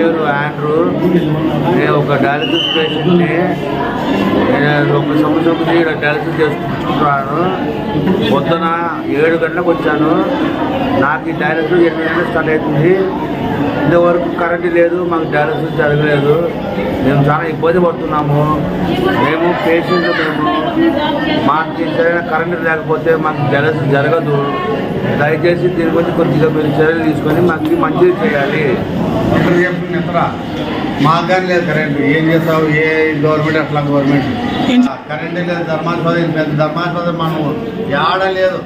పేరు ఆండ్రూ నేను ఒక డయాలసిస్ పేషెంట్ని నేను ఒక సంవత్సరం నుంచి ఇక్కడ డయాలసిస్ చేసుకుంటున్నాను పొద్దున ఏడు గంటలకు వచ్చాను. నాకు ఈ డయాలసిస్ ఎనిమిది గంటలకు స్టార్ట్ అవుతుంది. ఇంతవరకు కరెంట్ లేదు మాకు డయాలసిస్ జరగలేదు. మేము చాలా ఇబ్బంది పడుతున్నాము. మేము పేషెంట్ మేము మాకు సరైన కరెంట్ లేకపోతే మాకు డయాలసిస్ జరగదు. దయచేసి దీని గురించి కొద్దిగా మీరు చర్యలు తీసుకొని మాకు మంచిది చేయాలి. ఎత్తరా మాకు కానీ లేదు కరెంట్ ఏం చేస్తావు? ఏ గవర్నమెంట్ అట్లా గవర్నమెంట్ కరెంట్ లేదు. ధర్మాస్పత్రి పెద్ద ధర్మాస్పత్రి మనం ఏడ లేదు.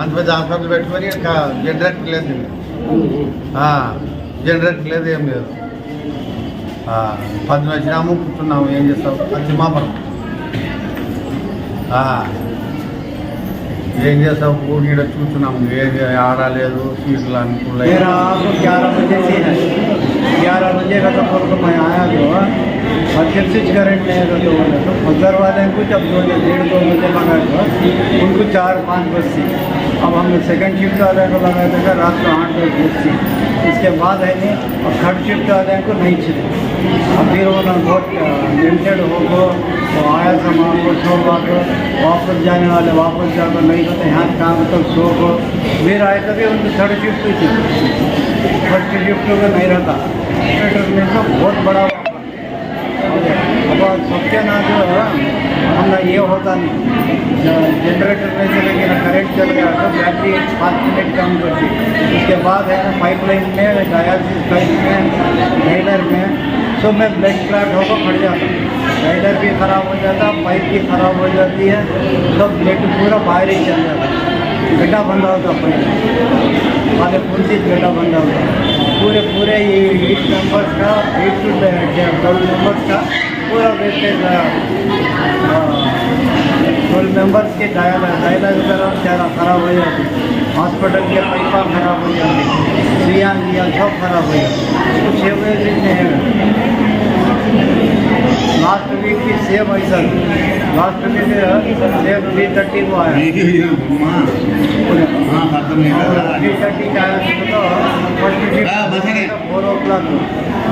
అంత పెద్ద హాస్పిటల్ పెట్టుకొని జనరేటర్ లేదు జనరేటర్ లేదు ఏం లేదు. పది వచ్చినాము కూర్చున్నాము. ఏం చేస్తావు? అది తిమ్మాపురం ఆ, ఏం చేస్తావు ఊరి ఈడ చూస్తున్నాము ఏది ఆడ లేదు సీట్లు అనుకున్నాయి मेरा आपको ग्यारह बजे से है ग्यारह बजे का तो फोन मैं आया जो और फिर स्विच करंट नहीं है तो बोले तो फजर वाले को जब दो बजे डेढ़ दो बजे लगाए तो उनको चार पाँच बजे अब हमने सेकंड शिफ्ट वाले को लगाया था रात को आठ बजे اس کے بعد ہے نہیں اور تھرڈ شفٹ والے کو نہیں چلے اور پھر وہ بہت لمیٹڈ ہو کو تو آیا سامان کو شو ہوا کو واپس جانے والے واپس جا کر نہیں ہوتے یہاں کام تک شو گو پھر آئے تبھی ان کی تھرڈ شفٹ ہوئی تھی۔ تھرڈ شفٹ کو نہیں رہتا۔ میں تو بہت بڑا اب سب کے نام جو ہے ہم یہ ہوتا نہیں جنریٹر میں چلے گیا کرنٹ چل گیا تو بیٹری پانچ منٹ کام کرتی اس کے بعد ہے نا پائپ لائن میں ڈایالسس پائپ میں ڈائلر میں سب میں بلیڈ کلاٹ ہو کر پھٹ جاتا ڈائلر بھی خراب ہو جاتا پائپ بھی خراب ہو جاتی ہے تو بلڈ پورا باہر ہی چل جاتا گڈا بندہ ہوتا پہلے والے پل سے گڈھا بندہ ہوتا پورے پورے یہ ایٹ نمبرس کا ایٹ ٹو ٹویلو نمبرس کا پورا ویسٹیج فل ممبرس کے ڈائل ہے ڈائل ہے روپئے اور خراب ہو جاتی ہاسپٹل کے پیسہ خراب ہو جاتے سیاں لیا سب خراب ہو جاتے کچھ سیب دن ہے لاسٹ ویک کی سیم ہوئی سر لاسٹ ویک سیم تھری تھرٹی کو آیا تھری تھرटी کا آیا تو فور او کلاک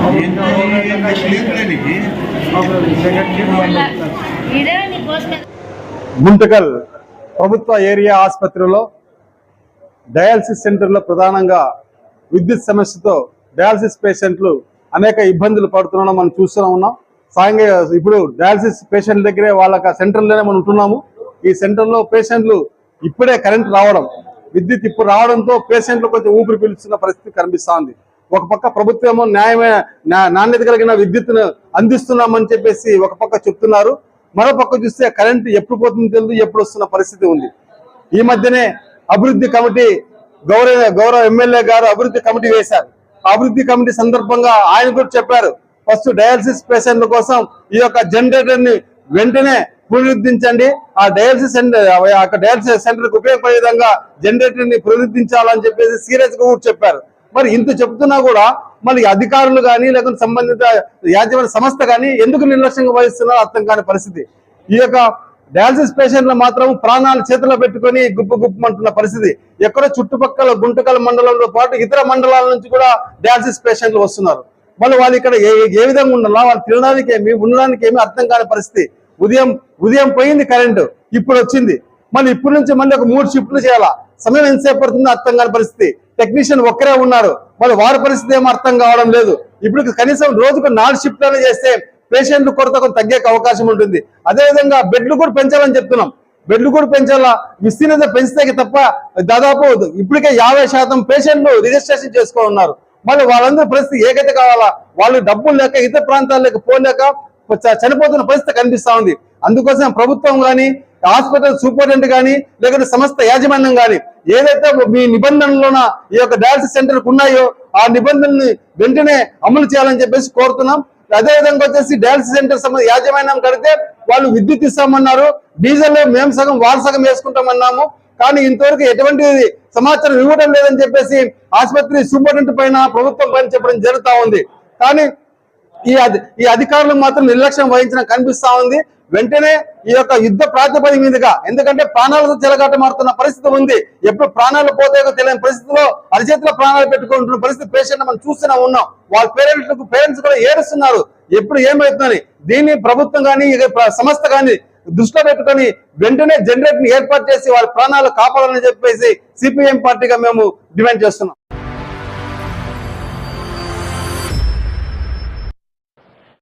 سیکنڈ شیپ గుంతకల్ ప్రభుత్వ ఏరియా ఆసుపత్రిలో డయాలసిస్ సెంటర్లో ప్రధానంగా విద్యుత్ సమస్యతో డయాలసిస్ పేషెంట్లు అనేక ఇబ్బందులు పడుతున్నాం మనం చూస్తూనే ఉన్నాం. సాయంగా ఇప్పుడు డయాలసిస్ పేషెంట్ దగ్గరే వాళ్ళ సెంటర్లోనే మనం ఉంటున్నాము. ఈ సెంటర్లో పేషెంట్లు ఇప్పుడే కరెంట్ రావడం విద్యుత్ ఇప్పుడు రావడంతో పేషెంట్లు కొంచెం ఊపిరి పీల్చున్న పరిస్థితి కనిపిస్తోంది. ఒక పక్క ప్రభుత్వము న్యాయమైన నాణ్యత కలిగిన విద్యుత్తును అందిస్తున్నామని చెప్పేసి ఒక పక్క చెప్తున్నారు. మరో పక్క చూస్తే కరెంట్ ఎప్పుడు పోతుందో తెలియదు ఎప్పుడు వస్తున్న పరిస్థితి ఉంది. ఈ మధ్యనే అభివృద్ధి కమిటీ గౌరవ గౌరవ ఎమ్మెల్యే గారు అభివృద్ధి కమిటీ వేశారు. అభివృద్ధి కమిటీ సందర్భంగా ఆయన కూడా చెప్పారు ఫస్ట్ డయాలసిస్ పేషెంట్ల కోసం ఈ యొక్క జనరేటర్ని వెంటనే పునరుద్ధరించండి. ఆ డయాలసిస్ సెంటర్ డయాలసిస్ సెంటర్కు ఉపయోగపడే విధంగా జనరేటర్ని పునరుద్ధరించాలని చెప్పేసి సీరియస్గా చెప్పారు. మరి ఇంత చెప్తున్నా కూడా మళ్ళీ అధికారులు కానీ లేకుంటే సంబంధిత యాజమాన్య సంస్థ కానీ ఎందుకు నిర్లక్ష్యంగా వహిస్తున్నారో అర్థం కాని పరిస్థితి. ఈ యొక్క డయాలసిస్ పేషెంట్లు మాత్రం ప్రాణాలు చేతిలో పెట్టుకొని గుప్పు గుప్పమంటున్న పరిస్థితి. ఎక్కడో చుట్టుపక్కల గుంటకల మండలంతో పాటు ఇతర మండలాల నుంచి కూడా డయాలసిస్ పేషెంట్లు వస్తున్నారు. మళ్ళీ వాళ్ళు ఇక్కడ ఏ ఏ విధంగా ఉండాలా? వాళ్ళు తినడానికి ఏమి ఉండడానికి ఏమి అర్థం కాని పరిస్థితి. ఉదయం ఉదయం పోయింది కరెంటు ఇప్పుడు వచ్చింది. మళ్ళీ ఇప్పటి నుంచి మళ్ళీ ఒక మూడు షిఫ్ట్లు చేయాలా? సమయం ఎంతసేపు పడుతుందో అర్థం కాని పరిస్థితి. టెక్నీషియన్ ఒక్కరే ఉన్నారు. మరి వారి పరిస్థితి ఏమో అర్థం కావడం లేదు. ఇప్పుడు కనీసం రోజుకు నాలుగు షిఫ్ట్లను చేస్తే పేషెంట్ల కొరత కొంత తగ్గే అవకాశం ఉంటుంది. అదేవిధంగా బెడ్లు కూడా పెంచాలని చెప్తున్నాం. బెడ్లు కూడా పెంచాలా? విస్తీర్ణత పెంచితే తప్ప దాదాపు ఇప్పటికే యాభై శాతం పేషెంట్లు రిజిస్ట్రేషన్ చేసుకో ఉన్నారు. మరి వాళ్ళందరూ పరిస్థితి ఏకైతే కావాలా? వాళ్ళు డబ్బులు లేక ఇతర ప్రాంతాలకు పోలేక చనిపోతున్న పరిస్థితి కనిపిస్తా ఉంది. అందుకోసం ప్రభుత్వం కానీ హాస్పిటల్ సూపరింటెండెంట్ కానీ లేకపోతే సంస్థ యాజమాన్యం కానీ ఏదైతే మీ నిబంధనలోన ఈ యొక్క డయాలసిస్ సెంటర్కు ఉన్నాయో ఆ నిబంధనల్ని వెంటనే అమలు చేయాలని చెప్పేసి కోరుతున్నాం. అదే విధంగా వచ్చేసి డయాలసిస్ సెంటర్ సంబంధ యాజమాన్యం కడితే వాళ్ళు విద్యుత్ ఇస్తామన్నారు. డీజిల్ మేము సగం వారు సగం వేసుకుంటామన్నాము. కానీ ఇంతవరకు ఎటువంటి సమాచారం ఇవ్వడం లేదని చెప్పేసి ఆసుపత్రి సూపరింటెండెంట్ పైన ప్రభుత్వం పైన చెప్పడం జరుగుతూ ఉంది. కానీ ఈ ఈ అధికారులు మాత్రం నిర్లక్ష్యం వహించడం కనిపిస్తా ఉంది. వెంటనే ఈ యొక్క యుద్ధ ప్రాతిపదిక మీదుగా ఎందుకంటే ప్రాణాలతో చెలగాట మారుతున్న పరిస్థితి ఉంది. ఎప్పుడు ప్రాణాలు పోతాయో తెలియని పరిస్థితిలో అరిచేతిలో ప్రాణాలు పెట్టుకుంటున్న పరిస్థితి పేషెంట్ మనం చూస్తూనే ఉన్నాం. వాళ్ళ పేరెంట్లకు పేరెంట్స్ కూడా ఏడుస్తున్నారు. ఎప్పుడు ఏమవుతుందని దీన్ని ప్రభుత్వం కానీ సంస్థ కానీ దృష్టిలో పెట్టుకొని వెంటనే జనరేట్ని ఏర్పాటు చేసి వాళ్ళ ప్రాణాలు కాపాడాలని చెప్పేసి సిపిఎం పార్టీగా మేము డిమాండ్ చేస్తున్నాం.